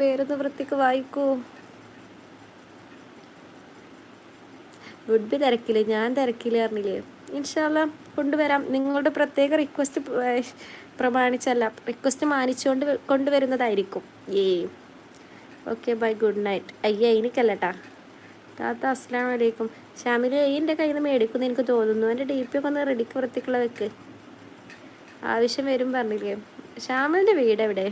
പേരൊന്ന് വൃത്തിക്ക് വായിക്കൂ. ഗുഡ് ബി തിരക്കില്ലേ? ഞാൻ തിരക്കില്ല പറഞ്ഞില്ലേ? ഇൻഷാല്ല കൊണ്ടുവരാം. നിങ്ങളുടെ പ്രത്യേക റിക്വസ്റ്റ് പ്രമാണിച്ചല്ല റിക്വസ്റ്റ് മാനിച്ചുകൊണ്ട് കൊണ്ടുവരുന്നതായിരിക്കും. ഏ ഓക്കെ ബൈ ഗുഡ് നൈറ്റ് അയ്യേ എനിക്കല്ലട്ടാ. താത്ത അസ്സാം വലൈക്കും ഷാമിൽ എന്റെ കയ്യിൽ നിന്ന് മേടിക്കുമെന്ന് എനിക്ക് തോന്നുന്നു. എന്റെ ഡി പി ഒക്കെ ഒന്ന് റെഡിക്ക് വൃത്തിക്കുള്ള വെക്ക്. ആവശ്യം വരും പറഞ്ഞില്ലേ? ഷാമിലിന്റെ വീട് എവിടെ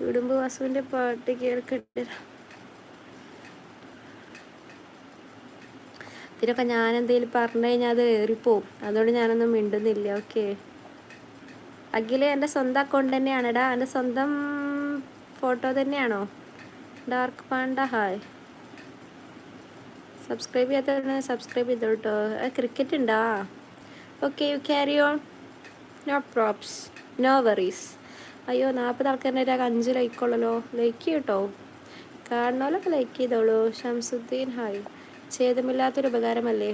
ഇടുമ്പ് വാസുവിന്റെ പാട്ട് കേൾക്കട്ടെ. ഇതിനൊക്കെ ഞാൻ എന്തെങ്കിലും പറഞ്ഞു കഴിഞ്ഞാൽ അത് ഏറിപ്പോവും. അതുകൊണ്ട് ഞാനൊന്നും മിണ്ടുന്നില്ല. ഓക്കെ. അഖിൽ എന്റെ സ്വന്തം അക്കൗണ്ട് തന്നെയാണെടാ. എന്റെ സ്വന്തം ഫോട്ടോ തന്നെയാണോ? ഡാർക്ക് പാണ്ട ഹായ് സബ്സ്ക്രൈബ് ചെയ്യാത്തവരാണ് സബ്സ്ക്രൈബ് ചെയ്തോ കേട്ടോ ക്രിക്കറ്റ് ഉണ്ടാ okay you carry on no props no worries അയ്യോ നാൽപ്പത് ആൾക്കാരുടെ ഒരാൾക്ക് അഞ്ച് ലൈക്ക് ഉള്ളല്ലോ. ലൈക്ക് ചെയ്യട്ടോ. കാണണമല്ലൊക്കെ ലൈക്ക് ചെയ്തോളൂ. ഷംസുദ്ദീൻ ഹായ്. ഛേദമില്ലാത്തൊരു ഉപകാരമല്ലേ?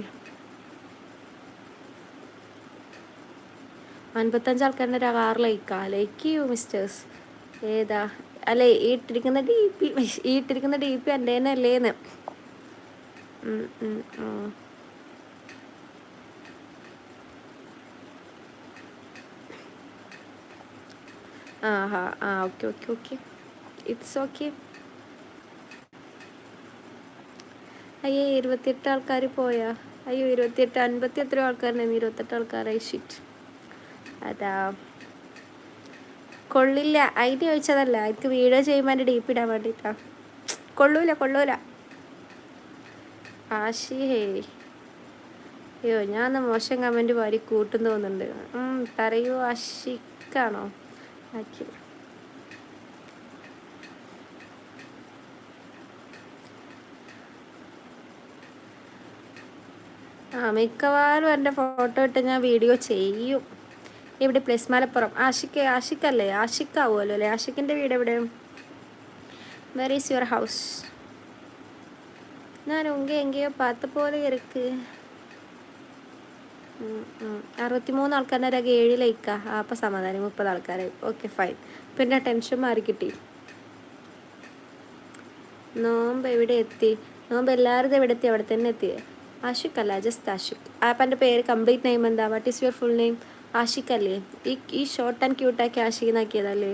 അൻപത്തഞ്ച് ആൾക്കാരുടെ ഒരാൾ ആറ് ലൈക്കാ ലൈക്ക് ചെയ്യൂ മിസ്റ്റേഴ്സ് ഏതാ? അല്ലേ ഈ ഇട്ടിരിക്കുന്ന ഡി പി ഈ ഇട്ടിരിക്കുന്ന ഡി പി എന്റെ തന്നെ അല്ലേന്ന് ആ ഹാ ആ okay okay okay. It's okay അയ്യേ ഇരുപത്തിയെട്ട് ആൾക്കാർ പോയാ? അയ്യോ ഇരുപത്തിയെട്ട് അൻപത്തി എത്ര ആൾക്കാരുണ്ടായിരുന്നു ഇരുപത്തെട്ട് ആൾക്കാരായി. ഷിറ്റ് അതാ. കൊള്ളില്ല. അതിന് ചോദിച്ചതല്ല. എനിക്ക് വീഡിയോ ചെയ്യുമ്പോൾ എന്റെ ഡീപ്പ് ഇടാൻ വേണ്ടിയിട്ടാണ് കൊള്ളൂല കൊള്ളൂല. ആശി ഹേ. അയ്യോ ഞാൻ മോശം കമന്റ് വാരി കൂട്ടുന്നു തോന്നുന്നുണ്ട്. പറയൂ ആഷിക്കാണോ Aqui. ആ മിക്കവാറും എന്റെ ഫോട്ടോ ഇട്ട് ഞാൻ വീഡിയോ ചെയ്യും. ഇവിടെ പ്ലസ് മലപ്പുറം. ആഷിക്ക് ആഷിക്കല്ലേ? ആഷിക്കാവുമല്ലോ അല്ലേ? ആഷിക്കിന്റെ വീട് എവിടെ? വെർ ഈസ് യുവർ ഹൗസ് ഞാൻ ഉങ്ക എങ്കയോ പാത്ത പോലെ ഇരിക്ക്. അറുപത്തിമൂന്ന് ആൾക്കാരുടെ ഒരു ഏഴ് ലൈക്കാ അപ്പം സമാധാനം. മുപ്പത് ആൾക്കാരായി ഓക്കെ ഫൈൻ പിന്നെ ടെൻഷൻ മാറി കിട്ടി നോമ്പ് എവിടെ എത്തി? നോമ്പ് എല്ലാവരും എവിടെ എത്തി? അവിടെ തന്നെ എത്തി. ആഷിഖ് അല്ല ജസ്റ്റ് ആഷിഖ്. ആപ്പന്റെ പേര് കംപ്ലീറ്റ് നെയിം എന്താ? What is your full name Ashiq അല്ലേ? ഈ ഈ ഷോർട്ട് ആൻഡ് ക്യൂട്ടാക്കി ആഷിഖിനാക്കിയതല്ലേ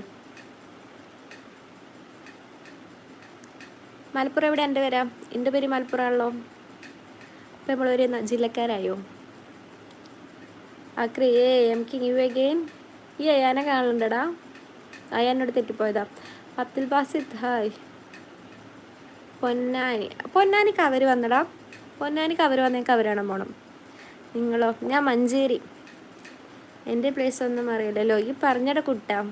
മലപ്പുറം എവിടെ എന്റെ പേരാ? എന്റെ പേര് മലപ്പുറമാണല്ലോ ഇപ്പം നമ്മളൊരു ജില്ലക്കാരായോ? അക്രി ഏ എം കിങ് യു അഗെയിൻ ഈ അയാനെ കാണലുണ്ടടാ. അയാനോട് തെറ്റിപ്പോയതാ. അബ്ദുൽ ബാസിദ് ഹായ്. പൊന്നാനി. പൊന്നാനിക്ക് അവർ വന്നടാ. പൊന്നാനിക്ക് അവർ വന്നേ കവരാണ് പോണം നിങ്ങളോ? ഞാൻ മഞ്ചേരി. എന്റെ പ്ലേസ് ഒന്നും അറിയില്ലല്ലോ. ഈ പറഞ്ഞട കുട്ടാ.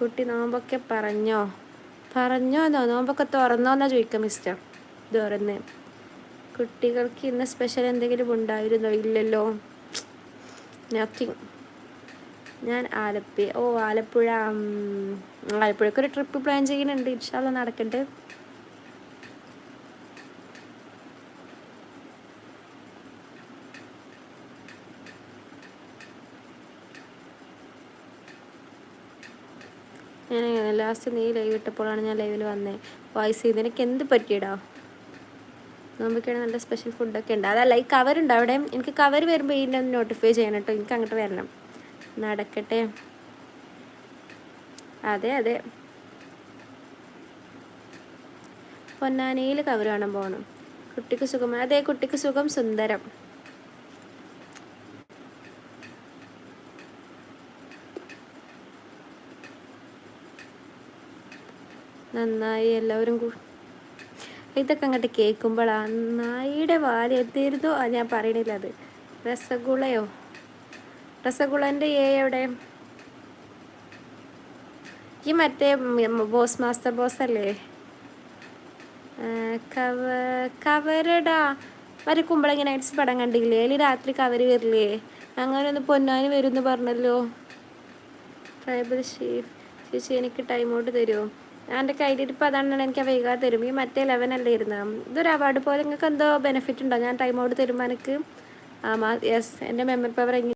കുട്ടി നോമ്പൊക്കെ പറഞ്ഞോ? പറഞ്ഞോന്നോ നോമ്പൊക്കെ തുറന്നോന്നാ ചോദിക്കാം മിസ്റ്റർ തുറന്ന് കുട്ടികൾക്ക് ഇന്ന് സ്പെഷ്യൽ എന്തെങ്കിലും ഉണ്ടായിരുന്നോ? ഇല്ലല്ലോ. നത്തിങ് ഞാൻ ആലപ്പി ഓ ആലപ്പുഴ ആലപ്പുഴക്ക് ഒരു ട്രിപ്പ് പ്ലാൻ ചെയ്യുന്നുണ്ട്. ഇൻഷാല്ല നടക്കട്ടെ. ഞാൻ ലാസ്റ്റ് നീ ലൈവ് ഇട്ടപ്പോഴാണ് ഞാൻ ലൈവിൽ വന്നത് വോയിസ് എനിക്ക് എന്ത് പറ്റിയടാ? നോമ്പിക്കാണ് നല്ല സ്പെഷ്യൽ ഫുഡൊക്കെ ഉണ്ട്. അതല്ല ഈ കവർ ഉണ്ട് അവിടെ? എനിക്ക് കവർ വരുമ്പോൾ ഇതിന്റെ ഒന്ന് നോട്ടിഫൈ ചെയ്യണം കേട്ടോ എനിക്ക് അങ്ങോട്ട് വരണം. നടക്കട്ടെ. അതെ അതെ. പൊന്നാനിയിൽ കവർ കാണാൻ പോകണം കുട്ടിക്ക് സുഖം അതെ കുട്ടിക്ക് സുഖം സുന്ദരം. നന്നായി എല്ലാവരും ഇതൊക്കെ അങ്ങോട്ട് കേൾക്കുമ്പോഴാ നായിയുടെ വാൽ ആ ഞാൻ പറയണില്ല അത്. രസഗുളയോ? രസഗുളന്റെ ഏ എവിടെ? ഈ മറ്റേ ബോസ് മാസ്റ്റർ ബോസ് അല്ലേ? കവ കവരടാ. മറ്റേ കുമ്പളങ്ങ നൈറ്റ്സ് പടം കണ്ടില്ലേ? അതിൽ രാത്രി കവര് വരില്ലേ? അങ്ങനെ ഒന്ന് പൊന്നാനി എന്ന് പറഞ്ഞല്ലോ. Tribal chief. ചേച്ചി എനിക്ക് ടൈം ഔട്ട് തരുമോ? എന്റെ കയ്യിലിരിപ്പോൾ അതാണ് എനിക്ക് വൈകാതെ തരും ഈ മറ്റേ ലെവൻ അല്ലേ ഇരുന്ന ഇതൊരു അവാർഡ് പോലെ നിങ്ങൾക്ക് എന്തോ ബെനിഫിറ്റ് ഉണ്ടോ? ഞാൻ ടൈം ഔട്ട് തരുമ്പോൾ എനിക്ക് ആ യെസ് എന്റെ മെമ്മറി പവർ